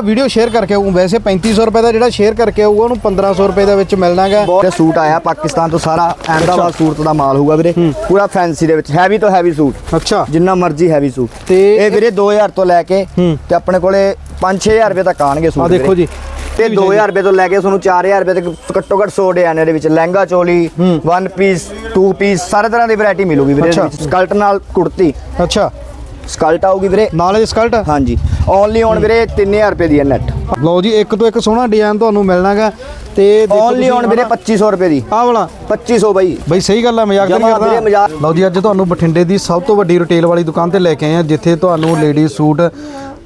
Video share ਕਰਕੇ ਆਊਂ। ਵੈਸੇ 3500 ਰੁਪਏ ਦਾ ਜਿਹੜਾ ਸ਼ੇਅਰ ਕਰਕੇ ਆਊਗਾ ਉਹਨੂੰ 1500 ਰੁਪਏ ਦੇ ਵਿੱਚ ਮਿਲਣਾਗਾ ਬਹੁਤ ਸੂਟ ਆਇਆ ਪਾਕਿਸਤਾਨ ਤੋਂ ਸਾਰਾ ਅਹਿਮਦਾਬਾਦ ਸੂਰਤ ਦਾ ਮਾਲ ਹੋਊਗਾ ਵੀਰੇ। ਪੂਰਾ ਫੈਂਸੀ ਦੇ ਵਿੱਚ ਹੈਵੀ ਤੋਂ ਹੈਵੀ ਸੂਟ। ਅੱਛਾ। ਜਿੰਨਾ ਮਰਜ਼ੀ ਹੈਵੀ ਸੂਟ। ਤੇ ਇਹ ਵੀਰੇ 2000 ਤੋਂ ਲੈ ਕੇ। ਤੇ ਆਪਣੇ ਕੋਲੇ 5-6000 ਰੁਪਏ ਤੱਕ ਆਣਗੇ ਸੂਟ ਆ ਦੇਖੋ। ਜੀ। ਤੇ 2000 ਰੁਪਏ ਤੋਂ ਲੈ ਕੇ ਤੁਹਾਨੂੰ 4000 ਰੁਪਏ ਤੱਕ ਘੱਟੋ ਘੱਟ 100 ਡਿਜ਼ਾਈਨ ਦੇ ਵਿੱਚ। Lehenga choli one piece two piece ਸਾਰੇ ਤਰ੍ਹਾਂ ਦੀ ਵੈਰਾਈਟੀ ਮਿਲੂਗੀ ਵੀਰੇ ਸਕਲਟ ਨਾਲ ਕੁੜਤੀ। ਅੱਛਾ। ਸਕਲਟ ਆਊਗੀ ਵੀਰੇ। ਨਾਲ ਇਹ ਸਕਲਟ ਹਾਂਜੀ। ਓਨਲੀ ਔਨ ਵੀਰੇ 3000 ਰੁਪਏ ਦੀ ਹੈ ਨੈਟ ਲਓ ਜੀ ਇੱਕ ਤੋਂ ਇੱਕ ਸੋਹਣਾ ਡਿਜ਼ਾਈਨ ਤੁਹਾਨੂੰ ਮਿਲਣਾਗਾ ਤੇ ਓਨਲੀ ਔਨ ਵੀਰੇ ਹਨਾ, 2500 ਰੁਪਏ ਦੀ। ਆਹ ਵਾਲਾ? 2500 ਬਾਈ। ਬਈ ਸਹੀ ਗੱਲ ਆ ਮਜ਼ਾਕ ਤਾਂ ਨਹੀਂ ਕਰਦਾ। ਲਓ ਜੀ ਅੱਜ ਤੁਹਾਨੂੰ ਬਠਿੰਡੇ ਦੀ ਸਭ ਤੋਂ ਵੱਡੀ ਰਿਟੇਲ ਵਾਲੀ ਦੁਕਾਨ ਤੇ ਲੈ ਕੇ ਆਏ ਆ ਜਿੱਥੇ ਤੁਹਾਨੂੰ ਲੇਡੀ ਸੂਟ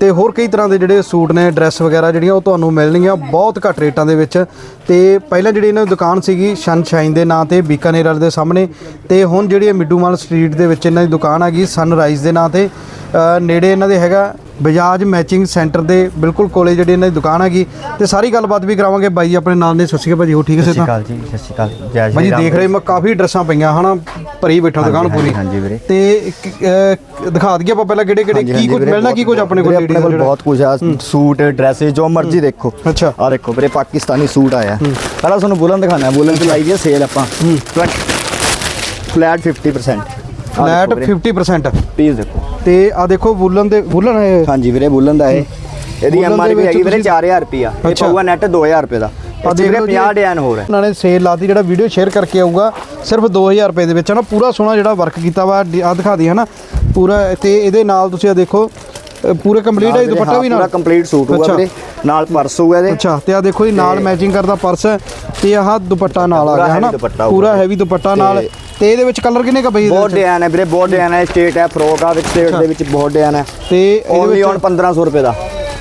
ਤੇ ਹੋਰ ਕਈ ਤਰ੍ਹਾਂ ਦੇ ਜਿਹੜੇ ਸੂਟ ਨੇ ਡਰੈਸ ਵਗੈਰਾ ਜਿਹੜੀਆਂ ਉਹ ਤੁਹਾਨੂੰ ਮਿਲਣਗੀਆਂ ਬਹੁਤ ਘੱਟ ਰੇਟਾਂ ਦੇ ਵਿੱਚ। ਤੇ ਪਹਿਲਾਂ ਜਿਹੜੀ ਇਹਨਾਂ ਦੀ ਦੁਕਾਨ ਸੀਗੀ ਸ਼ਨਸ਼ਾਈਨ ਦੇ ਨਾਂ ਤੇ ਬੀਕਾਨੇਰ ਵਾਲੇ ਦੇ ਸਾਹਮਣੇ ਤੇ ਹੁਣ ਜਿਹੜੀ ਇਹ ਮਿੱਡੂਮਾਲ ਸਟਰੀਟ ਦੇ ਵਿੱਚ ਇਹਨਾਂ ਦੀ ਦੁਕਾਨ ਹੈਗੀ ਸਨਰਾਈਜ਼ ਦੇ ਨਾਂ ਤੇ। ਨੇੜੇ ਇਹਨਾਂ ਦੇ ਹੈਗਾ ਬਜਾਜ ਮੈਚਿੰਗ ਸੈਂਟਰ ਦੇ ਬਿਲਕੁਲ ਕੋਲੇ ਜਿਹੜੀ ਇਹਨਾਂ ਦੀ ਦੁਕਾਨ ਹੈਗੀ। ਤੇ ਸਾਰੀ ਗੱਲਬਾਤ ਵੀ ਕਰਾਵਾਂਗੇ। ਬਾਈ ਆਪਣੇ ਨਾਲ ਨੇ। ਸਤਿ ਸ਼੍ਰੀ ਅਕਾਲ ਭਾਜੀ ਹੋ ਠੀਕ ਹੈ ਸਤਿ ਸ਼੍ਰੀ ਸੇ ਅਕਾਲ ਜੀ ਸਤਿ ਸ਼੍ਰੀ ਅਕਾਲ। ਜੈ ਭਾਜੀ ਸ਼੍ਰੀ ਰਾਮ ਦੇਖ ਰਹੇ ਮੈਂ ਕਾਫੀ ਡਰੈਸਾਂ ਪਈਆਂ ਹਨਾ ਭਰੀ ਬੈਠਾ ਦੁਕਾਨ ਪੂਰੀ। ਹਾਂਜੀ ਵੀਰੇ। ਤੇ ਦਿਖਾ ਦਈਏ ਆਪਾਂ ਪਹਿਲਾਂ ਕਿਹੜੇ ਕਿਹੜੇ ਕੀ ਕੁਝ ਮਿਲਣਾ ਕੀ ਕੁਝ ਆਪਣੇ ਕੋਲ ਆਪਣੇ ਕੋਲ ਬਹੁਤ ਕੁਝ ਆ। ਸੂਟ ਡਰੈਸਸ ਜੋ ਮਰਜ਼ੀ ਦੇਖੋ। ਅੱਛਾ। ਆ ਦੇਖੋ ਵੀਰੇ ਪਾਕਿਸਤਾਨੀ ਸੂਟ ਆਇਆ। ਪਹਿਲਾਂ ਤੁਹਾਨੂੰ ਬੁਲਨ ਦਿਖਾਣਾ ਬੁਲਨ ਤੇ ਲਾਈ ਦੀ ਸੇਲ ਆਪਾਂ। ਫਲੈਟ 50% ਆਹ ਫਲੈਟ ਦੇਖੋ ਵੀਰੇ, 50% ਪੀਸ ਦੇਖੋ। ਤੇ ਆ ਦੇਖੋ ਵੂਲਨ ਦੇ ਵੂਲਨ ਹੈ ਹਾਂਜੀ ਵੀਰੇ ਬੁਲਨ ਦਾ ਇਹ। ਇਹਦੀ ਵੂਲਨ ਐਮਆਰਪੀ ਹੈਗੀ ਵੀਰੇ ਤੁਸੀਂ- 4000 ਰੁਪਿਆ ਇਹ। ਪਊਗਾ ਨੈਟ 2000 ਰੁਪਏ ਦਾ। ਆ ਦੇਖ ਵੀਰੇ ਲਓ ਜੀ। 50 ਡਿਜ਼ਾਈਨ ਹੋਰ ਹੈ। ਉਹਨਾਂ ਨੇ ਸੇਲ ਲਾਤੀ ਜਿਹੜਾ ਵੀਡੀਓ ਸ਼ੇਅਰ ਕਰਕੇ ਆਊਗਾ ਸਿਰਫ 2000 ਰੁਪਏ ਦੇ ਵਿੱਚ। ਹਨਾ ਪੂਰਾ ਸੋਹਣਾ ਜਿਹੜਾ ਵਰਕ ਕੀਤਾ ਵਾ ਆ ਦਿਖਾ ਦੀ ਹਨਾ। ਪੂਰਾ ਤੇ ਇਹਦੇ ਨਾਲ ਤੁਸੀਂ ਆ ਦੇਖੋ ਪੂਰੇ ਕੰਪਲੀਟ ਹੈ ਦੁਪੱਟਾ ਵੀ ਪੂਰਾ ਨਾਲ। ਕੰਪਲੀਟ ਸੂਟ ਹੋਊਗਾ। ਵੀਰੇ। ਨਾਲ ਪਰਸ ਹੋਊਗਾ ਇਹਦੇ। ਅੱਛਾ ਤੇ ਆ ਦੇਖੋ ਜੀ ਨਾਲ ਮੈਚਿੰਗ ਕਰਦਾ ਪਰਸ ਤੇ ਆਹ ਦੁਪੱਟਾ ਨਾਲ ਆ ਪੂਰਾ ਗਿਆ ਹਨਾ। ਪੂਰਾ। ਹੈਵੀ ਦੁਪੱਟਾ ਨਾਲ। ਤੇ- ਇਹਦੇ ਵਿੱਚ ਕਲਰ ਕਿੰਨੇ ਕਾ ਬਈ ਬਹੁਤ? ਡਿਜ਼ਾਈਨ ਹੈ ਵੀਰੇ ਬਹੁਤ ਡਿਜ਼ਾਈਨ ਹੈ ਸਟੇਟ ਹੈ ਫਰੋਕ ਆ ਵਿੱਚ ਸਟੇਟ ਦੇ ਵਿੱਚ ਬਹੁਤ ਡਿਜ਼ਾਈਨ ਹੈ ਤੇ ਇਹਦੇ ਵਿੱਚ ਔਨ 1500 ਰੁਪਏ ਦਾ।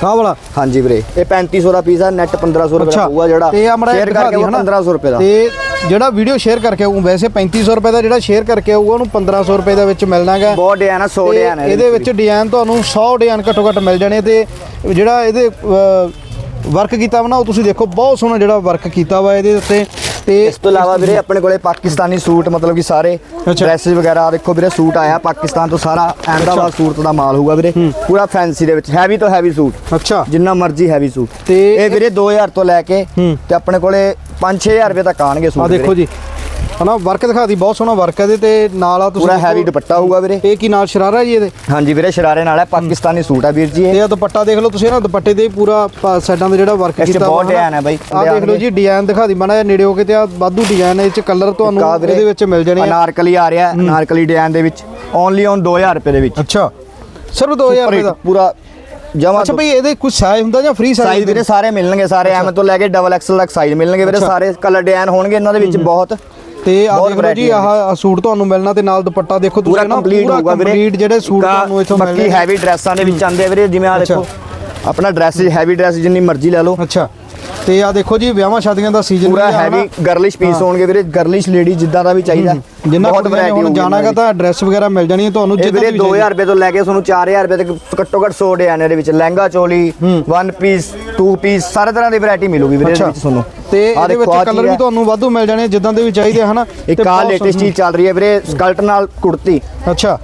ਆਹ ਵਾਲਾ? ਹਾਂਜੀ ਵੀਰੇ ਇਹ 3500 ਦਾ ਪੀਸ ਹੈ ਨੈਟ 1500 ਰੁਪਏ ਦਾ ਪਊਗਾ ਜਿਹੜਾ। ਤੇ ਆ ਮੜਾ ਸ਼ੇਅਰ ਕਰਕੇ ਉਹ 1500 ਰੁਪਏ ਦਾ। ਤੇ ਜਿਹੜਾ ਵੀਡੀਓ ਸ਼ੇਅਰ ਕਰਕੇ ਆਊ ਵੈਸੇ 3500 ਰੁਪਏ ਦਾ ਜਿਹੜਾ ਸ਼ੇਅਰ ਕਰਕੇ ਆਊਗਾ ਉਹਨੂੰ 1500 ਰੁਪਏ ਦੇ ਵਿੱਚ ਮਿਲਣਾਗਾ ਬਹੁਤ ਡਿਜ਼ਾਈਨ ਹੈ 100 ਤੇ ਡਿਜ਼ਾਈਨ ਹੈ ਇਹਦੇ ਵਿੱਚ ਡਿਜ਼ਾਈਨ ਤੁਹਾਨੂੰ 100 ਡਿਜ਼ਾਈਨ ਘੱਟੋ ਘੱਟ ਮਿਲ ਜਾਣੇ ਤੇ ਜਿਹੜਾ ਇਹਦੇ ਵਰਕ ਕੀਤਾ ਵਾ ਨਾ ਉਹ ਤੁਸੀਂ ਦੇਖੋ ਬਹੁਤ ਸੋਹਣਾ ਜਿਹੜਾ ਵਰਕ ਕੀਤਾ ਵਾ ਇਹਦੇ ਉੱਤੇ। ਤੇ ਇਸ ਤੋਂ ਇਲਾਵਾ ਵੀਰੇ ਆਪਣੇ ਕੋਲੇ ਪਾਕਿਸਤਾਨੀ ਸੂਟ ਮਤਲਬ ਕਿ ਸਾਰੇ। ਡਰੈਸਸ ਵਗੈਰਾ ਦੇਖੋ ਵੀਰੇ ਸੂਟ ਆਇਆ ਪਾਕਿਸਤਾਨ ਤੋਂ ਸਾਰਾ ਅਹਿਮਦਾਬਾਦ ਸੂਰਤ ਦਾ ਮਾਲ ਹੋਊਗਾ ਵੀਰੇ। ਪੂਰਾ ਫੈਂਸੀ ਦੇ ਵਿੱਚ ਹੈਵੀ ਤੋਂ ਹੈਵੀ ਸੂਟ। ਅੱਛਾ। ਜਿੰਨਾ ਮਰਜ਼ੀ ਹੈਵੀ ਸੂਟ। ਤੇ ਇਹ ਵੀਰੇ 2000 ਤੋਂ ਲੈ ਕੇ। ਤੇ ਆਪਣੇ ਕੋਲੇ 5-6000 ਰੁਪਏ ਤੱਕ ਆਣਗੇ ਸੂਟ ਆ ਦੇਖੋ। ਜੀ। ਹਨਾ ਵਰਕ ਦਿਖਾਦੀ ਬਹੁਤ ਸੋਹਣਾ ਵਰਕ ਇਹਦੇ ਤੇ ਨਾਲ ਆ ਤੁਸੀਂ ਪੂਰਾ ਹੈਵੀ ਦੁਪੱਟਾ ਹੋਊਗਾ ਵੀਰੇ। ਇਹ ਕੀ ਨਾਲ ਸ਼ਰਾਰਾ ਜੀ ਇਹਦੇ? ਹਾਂਜੀ ਵੀਰੇ ਸ਼ਰਾਰੇ ਨਾਲ ਹੈ ਪਾਕਿਸਤਾਨੀ ਸੂਟ ਹੈ ਵੀਰ ਜੀ ਇਹ। ਤੇ ਆ ਦੁਪੱਟਾ ਦੇਖ ਲਓ ਤੁਸੀਂ ਨਾ ਦੁਪੱਟੇ ਦੇ ਪੂਰਾ ਪਾ- ਸਾਈਡਾਂ ਤੇ ਜਿਹੜਾ ਵਰਕ ਇਸ 'ਚ ਕੀਤਾ ਬਹੁਤ ਵਾ ਨਾ, design ਹੈ ਬਾਈ, ਆਹ ਦੇਖ ਲਓ ਜੀ ਡਿਜ਼ਾਈਨ ਦਿਖਾ ਦੀ ਮਾੜਾ ਜਿਹਾ ਨੇੜੇ ਹੋ ਕੇ ਤੇ ਆ ਵਾਧੂ ਡਿਜ਼ਾਈਨ ਇਹ ਚ ਕਲਰ ਤੁਹਾਨੂੰ ਕਾ ਵੀਰੇ ਇਹਦੇ ਵਿੱਚ ਮਿਲ ਜਾਣੇ ਆ। ਅਨਾਰਕਲੀ ਆ ਰਿਹਾ ਅਨਾਰਕਲੀ ਡਿਜ਼ਾਈਨ ਦੇ ਵਿੱਚ ਓਨਲੀ ਔਨ 2000 ਰੁਪਏ ਦੇ ਵਿੱਚ। ਅੱਛਾ ਸਿਰਫ 2000 ਰੁਪਏ ਦਾ? ਪੂਰਾ ਜਮਾ ਅੱਛਾ ਭਈ ਇਹਦੇ ਕੁਝ ਸਾਈਜ਼ ਹੁੰਦਾ ਜਾਂ ਫ੍ਰੀ ਸਾਈਜ਼ ਵੀਰੇ ਸਾਰੇ ਮਿਲਣਗੇ ਸਾਰੇ ਐਮ ਤੋਂ ਲੈ ਕੇ ਡਬਲ ਐਕਸਲ ਤੱਕ ਸਾਈਜ਼ ਮਿਲਣਗੇ ਵੀਰੇ। ਸਾਰੇ ਕਲਰ ਡਿਜ਼ਾਈਨ ਹੋਣਗੇ ਇਹਨਾਂ ਦੇ ਵਿੱਚ ਬਹੁਤ। ਤੇ ਆ ਦੇਖ ਲਓ ਜੀ ਆਹ ਸੂਟ ਤੁਹਾਨੂੰ ਮਿਲਣਾ ਤੇ ਨਾਲ ਦੁਪੱਟਾ ਦੇਖੋ ਪੂਰਾ ਤੁਸੀਂ ਨਾ ਕੰਪਲੀਟ ਹੋਊਗਾ ਵੀਰੇ। ਕੰਪਲੀਟ ਜਿਹੜੇ ਸੂਟ ਤੁਹਾਨੂੰ ਇੱਥੋਂ ਬਾਕੀ ਮਿਲਣੇ ਹੈਵੀ ਡਰੈਸਾਂ ਦੇ ਵਿੱਚ ਆਉਂਦੇ ਆ ਵੀਰੇ ਜਿਵੇਂ ਆ। ਦੇਖੋ ਆਪਣਾ ਡਰੈਸ ਹੈਵੀ ਡਰੈਸ ਜਿੰਨੀ ਮਰਜ਼ੀ ਲੈ ਲਓ। ਅੱਛਾ। ਤੇ ਆ ਦੇਖੋ ਜੀ ਵਿਆਹਾਂ ਸ਼ਾਦੀਆਂ ਦਾ ਸੀਜ਼ਨ ਪੂਰਾ ਹੈਵੀ ਗਰਲਿਸ਼ ਪੀਸ ਹੋਣਗੇ ਵੀਰੇ ਗਰਲਿਸ਼ ਲੇਡੀ ਜਿੱਦਾਂ ਦਾ ਵੀ ਚਾਹੀਦਾ। ਜਿੰਨਾ ਬਹੁਤ variety ਹੁਣ ਜਾਣਾਗਾ ਤਾਂ ਐਡਰੈਸ ਵਗੈਰਾ ਮਿਲ ਜਾਣੀ ਹੈ ਤੁਹਾਨੂੰ ਜਿੱਦਾਂ ਵੀਰੇ ਵੀ 2000 ਰੁਪਏ ਤੋਂ ਲੈ ਕੇ ਤੁਹਾਨੂੰ 4000 ਰੁਪਏ ਤੱਕ ਘੱਟੋ ਘੱਟ 100 ਡਿਜ਼ਾਈਨ ਇਹਦੇ ਵਿੱਚ। Lehenga choli one piece two piece ਸਾਰੇ ਤਰ੍ਹਾਂ ਦੀ ਵੈਰਾਈਟੀ ਮਿਲੂਗੀ ਵੀਰੇ ਵਿੱਚ ਤੁਹਾਨੂੰ। ਤੇ ਇਹਦੇ ਵਿੱਚ ਕਲਰ ਵੀ। ਤੁਹਾਨੂੰ ਵਾਧੂ ਮਿਲ ਜਾਣੇ ਜਿੱਦਾਂ ਦੇ ਵੀ ਚਾਹੀਦੇ ਹਨਾ? ਇੱਕ ਆ ਲੇਟੈਸਟ ਚੀਜ਼ ਚੱਲ ਰਹੀ ਹੈ ਵੀਰੇ ਸਕਲਟ ਨਾਲ ਕੁੜਤੀ। ਅੱਛਾ।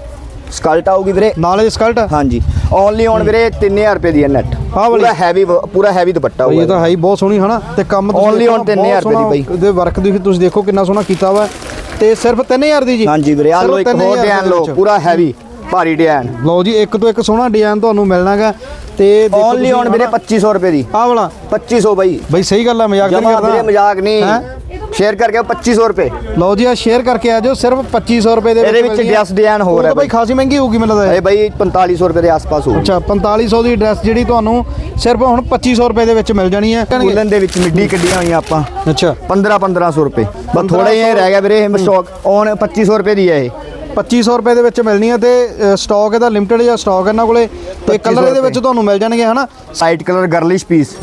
ਸਕਲਟ ਆਊਗੀ ਵੀਰੇ। ਨਾਲ ਇਹ ਸਕਲਟ ਹਾਂਜੀ। ਓਨਲੀ ਔਨ ਵੀਰੇ 3000 ਰੁਪਏ ਦੀ ਹੈ ਨੈਟ ਆਹ ਵਾਲੀ? ਪੂਰਾ ਹੈਵੀ ਪੂਰਾ ਹੈਵੀ ਦੁਪੱਟਾ ਇਹ ਹੋਊਗਾ ਤਾਂ ਹੈ ਹੀ ਬਹੁਤ ਸੋਹਣੀ ਹਨਾ? ਤੇ ਕੰਮ ਦੇਖੋ on 3000 ਬਹੁਤ ਰੁਪਏ ਦੀ ਬਾਈ। ਇਹਦੇ ਵਰਕ ਦੀ ਤੁਸੀਂ ਦੇਖੋ ਕਿੰਨਾ ਸੋਹਣਾ ਕੀਤਾ ਵਾ। ਤੇ ਸਿਰਫ 3000 ਦੀ ਜੀ। ਹਾਂਜੀ ਵੀਰੇ ਆ ਲੋ ਇੱਕ 3000 ਹੋਰ ਡਿਜ਼ਾਈਨ ਲੋ। ਪੂਰਾ ਹੈਵੀ ਭਾਰੀ ਡਿਜ਼ਾਈਨ ਲਓ ਜੀ ਇੱਕ ਤੋਂ ਇੱਕ ਸੋਹਣਾ ਡਿਜ਼ਾਈਨ ਤੁਹਾਨੂੰ ਮਿਲਣਾਗਾ। ਤੇ ਓਨਲੀ ਔਨ ਵੀਰੇ ਹਨਾ, 2500 ਰੁਪਏ ਦੀ। ਆਹ ਵਾਲਾ। 2500 ਬਾਈ। ਬਈ ਸਹੀ ਗੱਲ ਆ ਮਜ਼ਾਕ ਨਹੀਂ ਵੀਰੇ ਕਰਦਾ। ਮਜ਼ਾਕ ਨਹੀਂ। ਹੈਂ? ਸ਼ੇਅਰ ਕਰਕੇ ਆਓ 2500 ਰੁਪਏ। ਲਓ ਜੀ ਆ ਸ਼ੇਅਰ ਕਰਕੇ ਆ ਜਾਓ ਸਿਰਫ 2500 ਰੁਪਏ ਦੇ ਇਹਦੇ ਵਿੱਚ। ਡਰੈਸ ਡਿਜ਼ਾਈਨ ਉਹ ਹੋਰ ਤਾਂ ਹੈ ਬਈ ਖਾਸੀ ਮਹਿੰਗੀ ਹੋਊਗੀ ਮੈਨੂੰ ਲੱਗਦਾ ਇਹ। ਇਹ। ਬਾਈ 4500 ਰੁਪਏ ਦੇ ਆਸ-ਪਾਸ ਹੋਊ ਅੱਛਾ 4500 ਦੀ ਡਰੈਸ ਜਿਹੜੀ ਤੁਹਾਨੂੰ ਸਿਰਫ ਹੁਣ 2500 ਰੁਪਏ ਦੇ ਵਿੱਚ ਮਿਲ ਜਾਣੀ ਹੈ। ਫੁੱਲਨ ਦੇ ਵਿੱਚ ਮਿੱਡੀ ਕੱਢੀਆਂ ਹੋਈਆਂ ਆਪਾਂ। ਅੱਛਾ। 15 1500 ਰੁਪਏ। ਬਸ ਥੋੜਾ ਜਿਹਾ ਹੀ ਰਹਿ ਗਿਆ ਵੀਰੇ ਇਹ ਸਟਾਕ ਔਨ 2500 ਰੁਪਏ ਦੀ ਹੈ ਇਹ। 2500 ਰੁਪਏ ਦੇ ਵਿੱਚ ਮਿਲਣੀ ਹੈ ਤੇ ਸਟਾਕ ਇਹਦਾ ਲਿਮਟਿਡ ਜਿਹਾ ਸਟਾਕ ਇਹਨਾਂ ਕੋਲੇ। ਤੇ 2500 ਕਲਰ ਇਹਦੇ ਵਿੱਚ। ਤੁਹਾਨੂੰ ਮਿਲ ਜਾਣਗੇ ਹਨਾ? ਸਾਈਟ ਕਲਰ ਗਰਲਿਸ਼ ਪੀਸ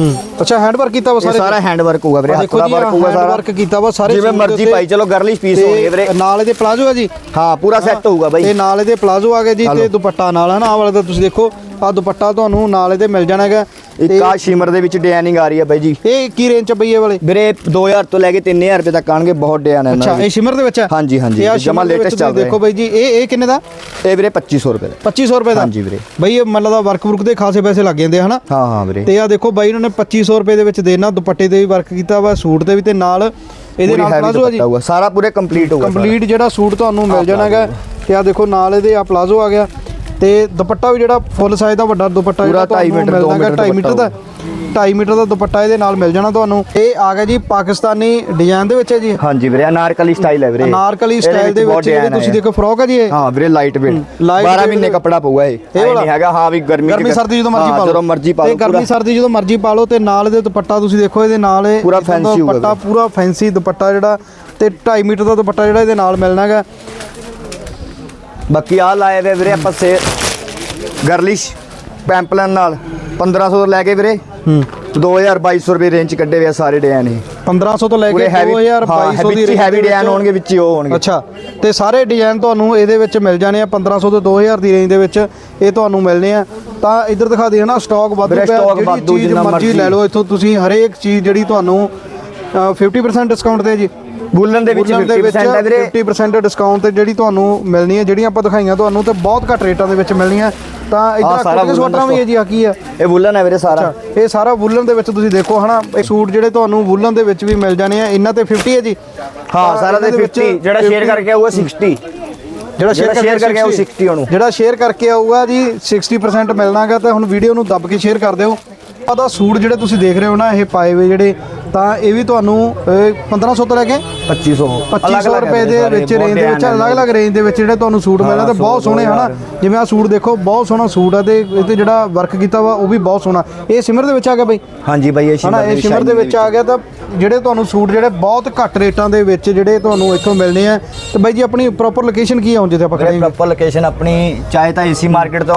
ਅੱਛਾ ਹੈਂਡ ਵਰਕ ਕੀਤਾ ਵਾ ਸਾਰੇ ਸਾਰਾ ਹੈਂਡ ਵਰਕ ਹੋਊਗਾ ਵੀਰੇ ਹੱਥ ਦਾ ਜੀ ਵਰਕ ਹੋਊਗਾ ਸਾਰਾ। ਵਰਕ ਕੀਤਾ ਵਾ ਸਾਰੇ ਜਿਵੇਂ ਮਰਜ਼ੀ। ਪਾਈ ਚਲੋ ਗਰਲਿਸ਼ ਪੀਸ ਤੇ ਹੋਣਗੇ ਵੀਰੇ। ਨਾਲ ਇਹਦੇ ਪਲਾਜ਼ੋ ਹੈ ਜੀ? ਹਾਂ ਪੂਰਾ ਸੈੱਟ ਹੋਊਗਾ ਤੇ ਬਾਈ ਨਾਲ ਇਹਦੇ ਪਲਾਜ਼ੋ ਆ ਗਏ ਜੀ ਆ ਤੇ। ਦੁਪੱਟਾ ਨਾਲ ਹਨਾ? ਆਹ ਵਾਲਾ ਤਾਂ ਤੁਸੀਂ ਦੇਖੋ ਆ ਦੁਪੱਟਾ ਤੁਹਾਨੂੰ ਨਾਲ ਇਹਦੇ ਮਿਲ ਜਾਣਾ ਹੈਗਾ ਇੱਕ ਆ ਸ਼ਿਮਰ ਦੇ ਵਿੱਚ ਡਿਜ਼ਾਈਨਿੰਗ ਆ ਰਹੀ ਹੈ ਬਾਈ ਜੀ। ਇਹ ਕੀ ਰੇਂਜ ਚ ਇਹ ਵਾਲੇ? ਵੀਰੇ 2000 ਤੋਂ ਲੈ ਕੇ 3000 ਰੁਪਏ ਤੱਕ ਆਣਗੇ ਬਹੁਤ ਡਿਜ਼ਾਈਨ ਹੈ ਅੱਛਾ ਇਹ ਸ਼ਿਮਰ ਦੇ ਵਿੱਚ? ਹੈ ਹਾਂਜੀ, ਹਾਂਜੀ, ਜਮਾਂ ਦੇ latest ਚੱਲ ਤੁਸੀਂ ਦੇਖੋ ਬਾਈ ਜੀ ਇਹ ਇਹ ਕਿੰਨੇ ਦਾ? ਦੇ। ਇਹ ਵੀਰੇ 2500 ਰੁਪਏ ਦਾ। 2500 ਰੁਪਏ ਦਾ? ਹਾਂਜੀ ਵੀਰੇ। ਬਾਈ ਇਹ ਮਤਲਬ ਦਾ ਵਰਕ ਵਰਕ ਦੇ ਖਾਸੇ ਪੈਸੇ ਲੱਗ ਜਾਂਦੇ ਹਨਾ? ਹਾਂ ਹਾਂ ਵੀਰੇ। ਤੇ ਆ ਦੇਖੋ ਬਾਈ ਇਹਨਾਂ ਨੇ 2500 ਰੁਪਏ ਦੇ ਵਿੱਚ ਦੇਣਾ ਦੁਪੱਟੇ ਤੇ ਵੀ ਵਰਕ ਕੀਤਾ ਵਾ ਸੂਟ ਤੇ ਵੀ ਤੇ ਨਾਲ ਇਹਦੇ ਨਾਲ ਪਲਾਜ਼ੋ ਆ ਜੀ। ਸਾਰਾ ਪੂਰੇ ਕੰਪਲੀਟ ਹੋਊਗਾ ਕੰਪਲੀਟ ਜਿਹੜਾ ਸੂਟ ਤੁਹਾਨੂੰ ਮਿਲ ਜਾਣਾ ਹੈਗਾ ਤੇ ਆ ਦੇਖੋ ਨਾਲ ਇਹਦੇ ਆ ਪਲਾਜ਼ੋ ਆ ਗਿਆ। ਤੇ ਦੁਪੱਟਾ ਵੀ ਜਿਹੜਾ ਫੁੱਲ ਸਾਈਜ਼ ਦਾ ਵੱਡਾ ਦੁਪੱਟਾ ਜਿਹੜਾ ਤੁਹਾਨੂੰ ਮੀਟਰ, ਦੋ ਮਿਲਦਾ ਹੈਗਾ, ਮੀਟਰ 2.5 ਮੀਟਰ ਦਾ। 2.5 ਮੀਟਰ ਦਾ ਦੁਪੱਟਾ ਇਹਦੇ ਨਾਲ ਮਿਲ ਜਾਣਾ ਤੁਹਾਨੂੰ। ਇਹ ਆ ਗਿਆ ਜੀ ਪਾਕਿਸਤਾਨੀ ਡਿਜ਼ਾਈਨ ਦੇ ਵਿੱਚ ਹੈ ਜੀ। ਹਾਂਜੀ ਵੀਰੇ ਅਨਾਰਕਲੀ ਸਟਾਈਲ ਹੈ ਵੀਰੇ। ਅਨਾਰਕਲੀ ਸਟਾਈਲ ਦੇ ਵਿੱਚ design ਤੁਸੀਂ। ਦੇਖੋ ਫਰੋਕ ਹੈ ਜੀ ਇਹ। ਹਾਂ ਵੀਰੇ ਲਾਈਟ ਵੇਟ light 12 weight ਮਹੀਨੇ ਕੱਪੜਾ ਪਊਗਾ ਇਹ। ਇਹ ਇਹ? ਨਹੀਂ ਹੈਗਾ ਹਾਂ ਵੀ ਗਰਮੀ ਗਰਮੀ ਸਰਦੀ ਜਦੋਂ ਮਰਜ਼ੀ ਪਾ ਲਓ। ਜਦੋਂ ਮਰਜ਼ੀ ਪਾ ਤੇ ਲਓ ਗਰਮੀ ਸਰਦੀ ਜਦੋਂ ਮਰਜ਼ੀ ਪਾ ਲਓ ਤੇ ਨਾਲ ਇਹਦੇ ਦੁਪੱਟਾ ਤੁਸੀਂ ਦੇਖੋ ਇਹਦੇ ਨਾਲ ਇਹ ਪੂਰਾ ਹੋਊਗਾ ਦੁਪੱਟਾ। ਪੂਰਾ ਫੈਂਸੀ ਦੁਪੱਟਾ ਜਿਹੜਾ ਤੇ 2.5 ਮੀਟਰ ਦਾ ਦੁਪੱਟਾ ਜਿਹੜਾ ਇਹਦੇ ਨਾਲ ਮਿਲਣਾ ਹੈਗਾ। ਬਾਕੀ ਆ ਲਾਏ ਵੇ ਵੀਰੇ ਆਪਾਂ ਸੇ ਗਰਲਿਸ਼ ਪੈਂਪਲਨ ਨਾਲ 1500 ਤੋਂ ਲੈ ਕੇ ਵੀਰੇ ਹੂੰ। 2000 2200 ਰੁਪਏ ਰੇਂਜ ਕੱਢੇ ਵੇ ਆ ਸਾਰੇ ਡਿਜ਼ਾਈਨ ਇਹ। 1500 ਤੋਂ ਲੈ ਕੇ ਪੂਰੇ ਹੈਵੀ 2000 2200 ਦੀ ਹੈਵੀ ਡਿਜ਼ਾਈਨ ਹੋਣਗੇ ਵਿੱਚ ਹੀ ਉਹ ਹੋਣਗੇ। ਅੱਛਾ ਤੇ ਸਾਰੇ ਡਿਜ਼ਾਈਨ ਤੁਹਾਨੂੰ ਇਹਦੇ ਵਿੱਚ ਮਿਲ ਜਾਣੇ ਆ 1500 ਤੋਂ 2000 ਦੀ ਰੇਂਜ ਦੇ ਵਿੱਚ ਇਹ ਤੁਹਾਨੂੰ ਮਿਲਨੇ ਆ। ਤਾਂ ਇੱਧਰ ਦਿਖਾ ਦੇ ਨਾ ਸਟਾਕ ਵਾਧੂ ਪਿਆ ਜਿਹੜੀ ਚੀਜ਼ ਜਿੰਨਾ ਮਰਜ਼ੀ। ਲੈ ਲਓ ਇੱਥੋਂ ਤੁਸੀਂ ਹਰੇਕ ਚੀਜ਼ ਜਿਹੜੀ ਤੁਹਾਨੂੰ ਅ, 50% ਡਿਸਕਾਊਂਟ ਤੇ ਜੀ। ਬੁੱਲਨ ਦੇ ਵਿੱਚ ਵੂਲਨ ਦੇ ਵਿੱਚ 50% ਹੈ ਵੀਰੇ। 50% ਡਿਸਕਾਊਂਟ ਤੇ ਜਿਹੜੀ ਤੁਹਾਨੂੰ ਮਿਲਣੀ ਹੈ ਜਿਹੜੀਆਂ ਆਪਾਂ ਦਿਖਾਈਆਂ ਤੁਹਾਨੂੰ ਤੇ ਬਹੁਤ ਘੱਟ ਰੇਟਾਂ ਦੇ ਵਿੱਚ ਮਿਲਣੀਆਂ। ਤਾਂ ਕੋਟੀਆਂ ਵੂਲਨ ਸਵਾਟਰਾਂ ਵੀ ਹੈ ਜੀ ਆ ਕੀ ਆ? ਇਹ ਬੁੱਲਨ ਹੈ ਵੀਰੇ ਸਾਰਾ। ਇਹ ਸਾਰਾ ਵੂਲਨ ਦੇ ਵਿੱਚ ਤੁਸੀਂ ਦੇਖੋ ਹਨਾ ਇਹ ਸੂਟ ਜਿਹੜੇ ਤੁਹਾਨੂੰ ਵੂਲਨ ਦੇ ਵਿੱਚ ਵੀ ਮਿਲ ਜਾਣੇ ਆ ਇਹਨਾਂ ਤੇ 50 ਹੈ ਜੀ। ਹਾਂ ਸਾਰਾ ਵਿੱਚ 50 ਜਿਹੜਾ ਸ਼ੇਅਰ 50 ਕਰਕੇ ਆਊਗਾ 60 ਜਿਹੜਾ ਸ਼ੇਅਰ ਕਰਕੇ ਆਊ 60 ਉਹਨੂੰ। ਜਿਹੜਾ ਸ਼ੇਅਰ ਕਰਕੇ ਆਊਗਾ ਜੀ 60% ਮਿਲਣਾਗਾ ਤਾਂ ਹੁਣ ਵੀਡੀਓ ਨੂੰ ਦੱਬ ਕੇ ਸ਼ੇਅਰ ਕਰ ਦਿਓ। ਆਦਾ ਸੂਟ ਜਿਹੜੇ ਤੁਸੀਂ ਦੇਖ ਰਹੇ ਹੋ ਨਾ ਇਹ ਪਾਏ ਹੋਏ ਜਿਹੜੇ ਤਾਂ ਇਹ ਵੀ ਤੁਹਾਨੂੰ ਅਹ, 1500 ਤੋਂ ਲੈ ਕੇ 2500 2500 ਰੁਪਏ ਦੇ ਵਿੱਚ ਰੇਂਜ ਦੇ ਵਿੱਚ ਅਲੱਗ-ਅਲੱਗ ਰੇਂਜ ਦੇ ਵਿੱਚ ਜਿਹੜੇ ਤੁਹਾਨੂੰ ਸੂਟ ਮਿਲਣਾ ਤੇ ਬਹੁਤ ਸੋਹਣੇ ਹਨਾ? ਜਿਵੇਂ ਆ ਸੂਟ ਦੇਖੋ ਬਹੁਤ ਸੋਹਣਾ ਸੂਟ ਆ ਤੇ ਇਹ ਤੇ ਜਿਹੜਾ ਵਰਕ ਕੀਤਾ ਵਾ ਉਹ ਵੀ ਬਹੁਤ ਸੋਹਣਾ। ਇਹ ਸਿਮਰ ਦੇ ਵਿੱਚ ਆ ਗਿਆ ਬਈ? ਹਾਂਜੀ ਬਾਈ ਇਹ ਸਿਮਰ ਦੇ ਵਿੱਚ ਆ ਗਿਆ ਤਾਂ ਜਿਹੜੇ ਤੁਹਾਨੂੰ ਸੂਟ ਜਿਹੜੇ ਬਹੁਤ ਘੱਟ ਰੇਟਾਂ ਦੇ ਵਿੱਚ ਜਿਹੜੇ ਤੁਹਾਨੂੰ ਇੱਥੋਂ ਮਿਲਣੇ ਆ ਤੇ ਬਾਈ ਜੀ ਆਪਣੀ ਪ੍ਰੋਪਰ ਲੋਕੇਸ਼ਨ ਕੀ ਆ ਹੁਣ ਜਿੱਥੇ ਆਪਾਂ ਖੜੇ ਵੀਰੇ ਹਾਂ ਪ੍ਰੋਪਰ ਲੋਕੇਸ਼ਨ ਆਪਣੀ ਚਾਹੇ ਤਾਂ ਏਸੀ ਮਾਰਕੀਟ ਤੋਂ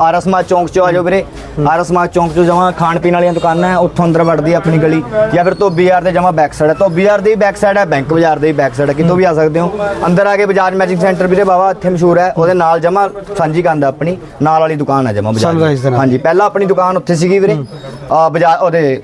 ਆਰਸਮਾ ਚੌਂਕ ਚੋਂ ਆ ਜਾਓ ਵੀਰੇ। ਆਰਸਮਾ ਚੌਂਕ ਚੋਂ ਜਮਾ ਖਾਣ ਪੀਣ ਵਾਲੀਆਂ ਦੁਕਾਨਾਂ ਹੈ ਉੱਥੋਂ ਅੰਦਰ ਵੜਦੀ ਹੈ ਆਪਣੀ ਗਲੀ। ਜਾਂ ਫਿਰ ਧੋਬੀ ਯਾਰ ਦੇ ਜਮਾ ਬੈਕ ਸਾਈਡ ਹੈ। ਧੋਬੀ ਯਾਰ ਦੀ ਬੈਕ ਸਾਈਡ ਹੈ ਬੈਂਕ ਬਾਜ਼ਾਰ ਦੇ ਬੈਕ ਸਾਈਡ ਹੈ। ਕਿਤੋਂ ਵੀ ਆ ਸਕਦੇ ਹੋ। ਅੰਦਰ ਆ ਕੇ ਬਜਾਜ ਮੈਚਿੰਗ ਸੈਂਟਰ ਵੀਰੇ ਬਾਬਾ ਇੱਥੇ ਮਸ਼ਹੂਰ ਹੈ। ਉਹਦੇ ਨਾਲ ਜਮਾ ਸਾਂਝੀ ਕੰਧ ਹੈ ਆਪਣੀ। ਨਾਲ ਵਾਲੀ ਦੁਕਾਨ ਹੈ ਜਮਾ Sunrise ਦੇ ਨਾਲ। ਹਾਂਜੀ ਪਹਿਲਾਂ ਆਪਣੀ ਦੁਕਾਨ ਉੱਥੇ ਸੀਗੀ ਵੀਰੇ। ਆ ਬਾਜ਼ਾਰ ਉਹਦੇ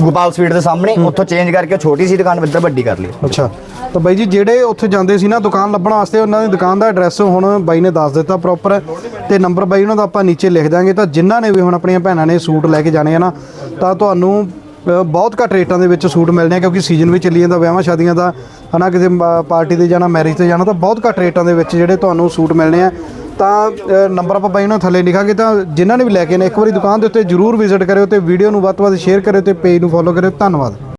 ਗੋਪਾਲ ਸਵੀਟ ਦੇ ਸਾਹਮਣੇ ਉੱਥੋਂ ਚੇਂਜ ਕਰਕੇ ਛੋਟੀ ਸੀ ਦੁਕਾਨ ਇੱਧਰ ਵੱਡੀ ਕਰ ਲਈ। ਅੱਛਾ। ਤਾਂ ਬਾਈ ਜੀ ਜਿਹੜੇ ਉੱਥੇ ਜਾਂਦੇ ਸੀ ਨਾ ਦੁਕਾਨ ਲੱਭਣ ਵਾਸਤੇ ਉਹਨਾਂ ਦੀ ਦੁਕਾਨ ਦਾ ਐਡਰੈਸ ਹੁਣ ਬਾਈ ਨੇ ਦੱਸ ਦਿੱਤਾ ਪ੍ਰੋਪਰ ਤੇ ਨੰਬਰ ਬਾਈ ਉਹਨਾਂ ਦਾ ਆਪਾਂ ਨੀਚੇ ਲਿਖ ਦਾਂਗੇ। ਤਾਂ ਜਿਨ੍ਹਾਂ ਨੇ ਵੀ ਹੁਣ ਆਪਣੀਆਂ ਭੈਣਾਂ ਨੇ ਸੂਟ ਲੈ ਕੇ ਜਾਣੇ ਆ ਨਾ ਤਾਂ ਤੁਹਾਨੂੰ ਬਹੁਤ ਘੱਟ ਰੇਟਾਂ ਦੇ ਵਿੱਚ ਸੂਟ ਮਿਲਣੇ ਆ ਕਿਉਂਕਿ ਸੀਜ਼ਨ ਵੀ ਚੱਲੀ ਜਾਂਦਾ ਵਿਆਹਾਂ ਸ਼ਾਦੀਆਂ ਦਾ ਹਨਾ ਕਿਸੇ ਪਾਰਟੀ ਤੇ ਜਾਣਾ ਮੈਰਿਜ ਤੇ ਜਾਣਾ ਤਾਂ ਬਹੁਤ ਘੱਟ ਰੇਟਾਂ ਦੇ ਵਿੱਚ ਜਿਹੜੇ ਤੁਹਾਨੂੰ ਸੂਟ ਮਿਲਣੇ ਆ। ਤਾਂ ਅ, ਨੰਬਰ ਆਪਾਂ ਬਾਈ ਉਹਨਾਂ ਥੱਲੇ ਲਿਖਾਂਗੇ ਤਾਂ ਜਿਨ੍ਹਾਂ ਨੇ ਵੀ ਲੈ ਕੇ ਨੇ ਇੱਕ ਵਾਰੀ ਦੁਕਾਨ ਦੇ ਉੱਤੇ ਜਰੂਰ ਵਿਜ਼ਿਟ ਕਰਿਓ ਤੇ ਵੀਡੀਓ ਨੂੰ ਵੱਧ ਤੋਂ ਵੱਧ ਸ਼ੇਅਰ ਕਰਿਓ ਤੇ ਪੇਜ ਨੂੰ ਫੋਲੋ ਕਰਿਓ। ਧੰਨਵਾਦ।